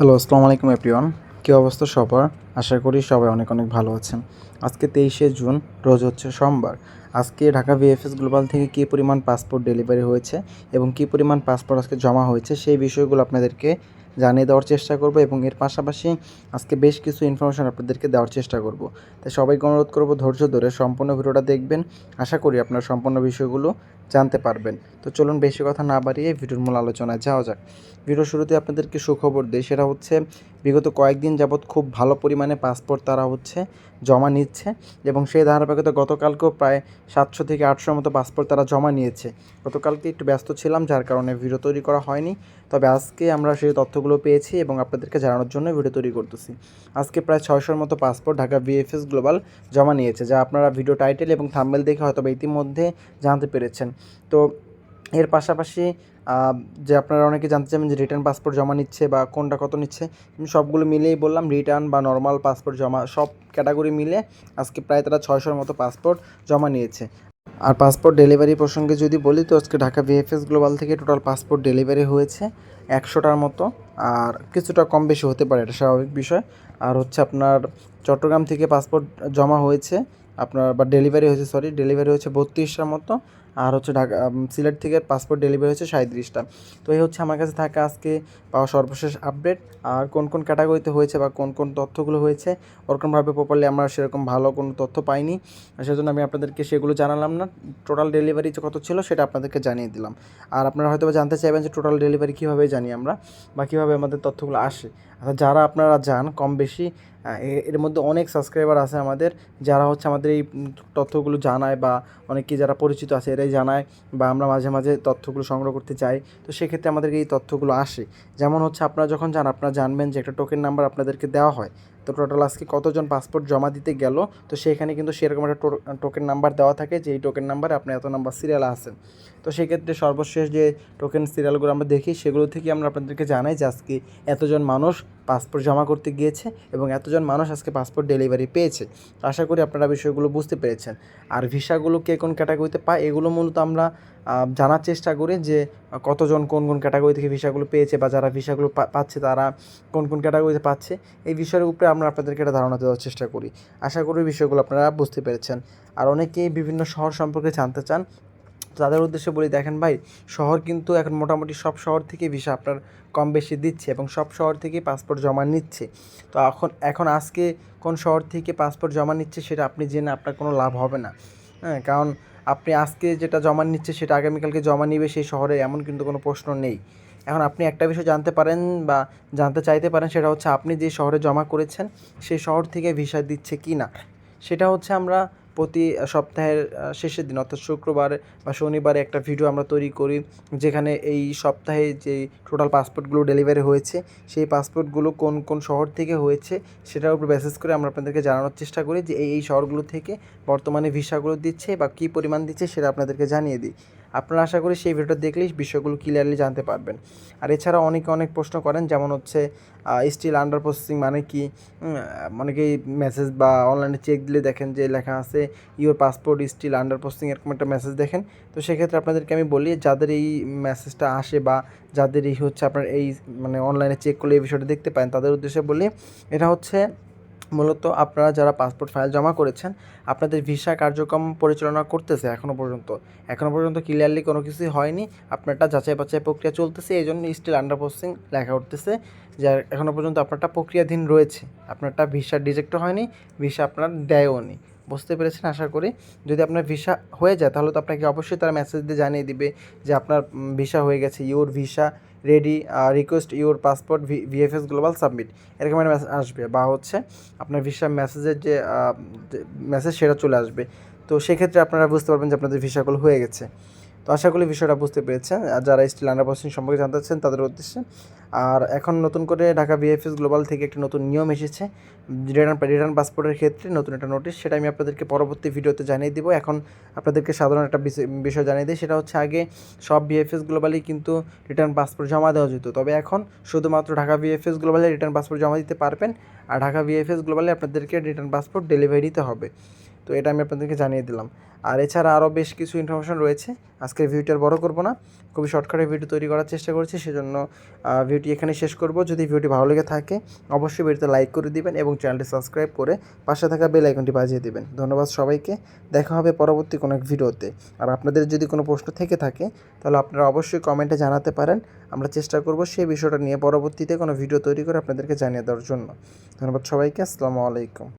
Hello, আসসালামু আলাইকুম everyone. কী অবস্থা সবার? আশা করি সবাই অনেক অনেক ভালো আছেন। আজকে তেইশে জুন, রোজ হচ্ছে সোমবার। আজকে ঢাকা ভিএফএস গ্লোবাল থেকে কী পরিমাণ পাসপোর্ট ডেলিভারি হয়েছে এবং কী পরিমাণ পাসপোর্ট আজকে জমা হয়েছে সেই বিষয়গুলো আপনাদেরকে জানিয়ে দেওয়ার চেষ্টা করব এবং এর পাশাপাশি আজকে বেশ কিছু ইনফরমেশন আপনাদেরকে দেওয়ার চেষ্টা করব। তাই সবাইকে অনুরোধ করব ধৈর্য ধরে সম্পূর্ণ ভিডিওটা দেখবেন। আশা করি আপনার সম্পূর্ণ বিষয়গুলো জানতে পারবেন। তো চলুন বেশি কথা না বাড়িয়ে ভিডিওর মূল আলোচনায় যাওয়া যাক। ভিডিও শুরুতে আপনাদেরকে সুখবর দিই, সেটা হচ্ছে বিগত কয়েকদিন যাবৎ খুব ভালো পরিমাণে পাসপোর্ট তারা হচ্ছে জমা নিচ্ছে এবং সেই ধারাবাহিকতা গতকালকেও প্রায় সাতশো থেকে আটশোর মতো পাসপোর্ট তারা জমা নিয়েছে। গতকালকে একটু ব্যস্ত ছিলাম, যার কারণে ভিডিও তৈরি করা হয়নি। তবে আজকে আমরা সেই তথ্যগুলো পেয়েছি এবং আপনাদেরকে জানানোর জন্য ভিডিও তৈরি করতেছি। আজকে প্রায় ছয়শোর মতো পাসপোর্ট ঢাকা ভিএফএস গ্লোবাল জমা নিয়েছে, যা আপনারা ভিডিও টাইটেল এবং থাম্বেল দেখে হয়তো ইতিমধ্যে জানতে পেরেছেন। তো এর পাশাপাশি যে আপনারা অনেকে জানতে চাইবেন যে রিটার্ন পাসপোর্ট জমা নিচ্ছে বা কোনটা কত নিচ্ছে সবগুলো মিলেই বললাম রিটার্ন বা নর্মাল পাসপোর্ট জমা, সব ক্যাটাগরি মিলে আজকে প্রায় তারা ছয়শোর মতো পাসপোর্ট জমা নিয়েছে। আর পাসপোর্ট ডেলিভারি প্রসঙ্গে যদি বলি, তো আজকে ঢাকা ভিএফএস গ্লোবাল থেকে টোটাল পাসপোর্ট ডেলিভারি হয়েছে একশোটার মতো। আর কিছুটা কম বেশি হতে পারে, এটা স্বাভাবিক বিষয়। আর হচ্ছে আপনার চট্টগ্রাম থেকে পাসপোর্ট জমা হয়েছে, আপনার বা ডেলিভারি হয়েছে সরি ডেলিভারি হয়েছে বত্রিশটার মতো। আর হচ্ছে ঢাকা সিলেট থেকে পাসপোর্ট ডেলিভারি হয়েছে সাঁত্রিশটা তো এই হচ্ছে আমার কাছে থাকা আজকে পাওয়া সর্বশেষ আপডেট আর কোন কোন ক্যাটাগরিতে হয়েছে বা কোন কোন তথ্যগুলো হয়েছে, ওরকমভাবে প্রপারলি আমরা সেরকম ভালো কোনো তথ্য পাইনি। সেজন্য আমি আপনাদেরকে সেগুলো জানালাম না। টোটাল ডেলিভারি কত ছিল সেটা আপনাদেরকে জানিয়ে দিলাম। আর আপনারা হয়তো জানতে চাইবেন যে টোটাল ডেলিভারি কীভাবে জানি আমরা, বা কীভাবে আমাদের তথ্যগুলো আসে। অর্থাৎ যারা আপনারা যান কম বেশি এর মধ্যে অনেক সাবস্ক্রাইবার আছে আমাদের, যারা হচ্ছে আমাদের এই তথ্যগুলো জানায় বা অনেকে যারা পরিচিত আছে এরাই জানায় বা আমরা মাঝে মাঝে তথ্যগুলো সংগ্রহ করতে চাই। তো সেক্ষেত্রে আমাদেরকে এই তথ্যগুলো আসে। যেমন হচ্ছে আপনারা যখন যান, আপনারা জানবেন যে একটা টোকেন নাম্বার আপনাদেরকে দেওয়া হয়। তো টোটাল আজকে কতজন পাসপোর্ট জমা দিতে গেল? তো সেখানে কিন্তু সেরকম একটা টোকেন নাম্বার দেওয়া থাকে, যে এই টোকেন নাম্বারে আপনি এত নাম্বার সিরিয়াল আছেন। তো সেক্ষেত্রে সর্বশেষ যে টোকেন সিরিয়ালগুলো আমরা দেখি, সেগুলো থেকে আমরা আপনাদেরকে জানাই যে আজকে এতজন মানুষ পাসপোর্ট জমা করতে গিয়েছে এবং এতজন মানুষ আজকে পাসপোর্ট ডেলিভারি পেয়েছে। আশা করি আপনারা বিষয়গুলো বুঝতে পেরেছেন। আর ভিসাগুলো কে কোন ক্যাটাগরিতে পায়, এগুলো মূলত আমরা জানার চেষ্টা করি যে কতজন কোন কোন ক্যাটাগরি থেকে ভিসাগুলো পেয়েছে বা যারা ভিসাগুলো পাচ্ছে তারা কোন কোন ক্যাটাগরিতে পাচ্ছে, এই বিষয়ের উপরে আমরা আপনাদেরকে একটা ধারণা দেওয়ার চেষ্টা করি। আশা করি বিষয়গুলো আপনারা বুঝতে পেরেছেন। আর অনেকেই বিভিন্ন শহর সম্পর্কে জানতে চান, তাদের উদ্দেশ্যে বলি, দেখেন ভাই, শহর কিন্তু এখন মোটামুটি সব শহর থেকে ভিসা আপনার কম বেশি দিচ্ছে এবং সব শহর থেকে পাসপোর্ট জমা নিচ্ছে। তো এখন এখন আজকে কোন শহর থেকে পাসপোর্ট জমা নিচ্ছে সেটা আপনি জেনে আপনার কোনো লাভ হবে না। হ্যাঁ কারণ আপনি আজকে যেটা জমা নিচ্ছে সেটা আগামীকালকে জমা নিবে সেই শহরে এমন কিন্তু কোনো প্রশ্ন নেই। এখন আপনি একটা বিষয় জানতে পারেন বা জানতে চাইতে পারেন সেটা হচ্ছে আপনি যে শহরে জমা করেছেন, সেই শহর থেকে ভিসা দিচ্ছে কি না সেটা হচ্ছে আমরা প্রতি সপ্তাহের শেষের দিন, অর্থাৎ শুক্রবার বা শনিবারে একটা ভিডিও আমরা তৈরি করি, যেখানে এই সপ্তাহে যে টোটাল পাসপোর্টগুলো ডেলিভারি হয়েছে, সেই পাসপোর্টগুলো কোন কোন শহর থেকে হয়েছে, সেটার উপর বেসিস করে আমরা আপনাদেরকে জানানোর চেষ্টা করি যে এই এই শহরগুলো থেকে বর্তমানে ভিসাগুলো দিচ্ছে বা কী পরিমাণ দিচ্ছে সেটা আপনাদেরকে জানিয়ে দিই। আপনারা আশা করি সেই ভিডিওটা দেখলেই বিষয়গুলো ক্লিয়ারলি জানতে পারবেন। আর এছাড়া অনেকে অনেক প্রশ্ন করেন, যেমন হচ্ছে স্টিল আন্ডার প্রসেসিং মানে কি? অনেকেই মেসেজ বা অনলাইনে চেক দিলে দেখেন যে লেখা আছে your passport still under processing এরকম একটা মেসেজ দেখেন। তো সেক্ষেত্রে আপনাদেরকে আমি বলি, যাদের এই মেসেজটা আসে বা যাদের এই হচ্ছে আপনার এই মানে অনলাইনে চেক করলে এই বিষয়টা দেখতে পান তাদের উদ্দেশ্যে বলি, এটা হচ্ছে মূলত আপনারা যারা পাসপোর্ট ফাইল জমা করেছেন, আপনাদের ভিসা কার্যক্রম পরিচালনা করতেছে এখনও পর্যন্ত। এখনও পর্যন্ত ক্লিয়ারলি কোনো কিছুই হয়নি, আপনারটা যাচাই বাছাই প্রক্রিয়া চলতেছে এই জন্য স্টিল আন্ডার প্রসেসিং লেখা উঠতেছে যে এখনও পর্যন্ত আপনারটা প্রক্রিয়াধীন রয়েছে। আপনারটা ভিসা ডিজেক্ট হয়নি ভিসা আপনার দেয়ও নি। বুঝতে পেরেছেন আশা করি। যদি আপনার ভিসা হয়ে যায়, তাহলে তো আপনাকে অবশ্যই তারা মেসেজ দিয়ে জানিয়ে দিবে যে আপনার ভিসা হয়ে গেছে your visa ready request your passport VFS global submit এরকম একটা মেসেজ আসবে বা হচ্ছে আপনার ভিসা মেসেজের যে মেসেজ সেটা চলে আসবে। তো সেক্ষেত্রে আপনারা বুঝতে পারবেন যে আপনাদের ভিসাগুলো হয়ে গেছে। তো আশা করি বিষয়টা বুঝতে পেরেছেন। আর যারা স্টিল আন্ডার সম্পর্কে জানতে চাচ্ছেন, তাদের উদ্দেশ্যে। আর এখন নতুন করে ঢাকা বিএফএস গ্লোবাল থেকে একটি নতুন নিয়ম এসেছে। রিটার্ন রিটার্ন পাসপোর্টের ক্ষেত্রে নতুন একটা নোটিশ, সেটা আমি আপনাদেরকে পরবর্তী ভিডিওতে জানিয়ে দিব। এখন আপনাদেরকে সাধারণ একটা বিষয়- জানিয়ে দিই, সেটা হচ্ছে আগে সব বিএফএস গ্লোবালই কিন্তু রিটার্ন পাসপোর্ট জমা দেওয়া যেত। তবে এখন শুধুমাত্র ঢাকা বিএফএস গ্লোবালে রিটার্ন পাসপোর্ট জমা দিতে পারবেন, আর ঢাকা বিএফএস গ্লোবালে আপনাদেরকে রিটার্ন পাসপোর্ট ডেলিভারি দিতে হবে। তো এটা আমি আপনাদেরকে জানিয়ে দিলাম। আর এছাড়া আরও বেশ কিছু ইনফরমেশন রয়েছে। আজকের ভিডিওটি আর বড় করব না। খুবই শর্টকাটে ভিডিও তৈরি করার চেষ্টা করছি, সেজন্য ভিডিওটি এখানে শেষ করব। যদি ভিডিওটি ভালো লেগে থাকে, অবশ্যই ভিডিওতে লাইক করে দিবেন এবং চ্যানেলটি সাবস্ক্রাইব করে পাশে থাকা বেল আইকনটি বাজিয়ে দিবেন। ধন্যবাদ সবাইকে। দেখা হবে পরবর্তী কোনো এক ভিডিওতে আর আপনাদের যদি কোনো প্রশ্ন থেকে থাকে, তাহলে আপনারা অবশ্যই কমেন্টে জানাতে পারেন। আমরা চেষ্টা করব সেই বিষয়টা নিয়ে পরবর্তীতে কোনো ভিডিও তৈরি করে আপনাদেরকে জানিয়ে দেওয়ার জন্য। ধন্যবাদ সবাইকে। আসসালামু আলাইকুম।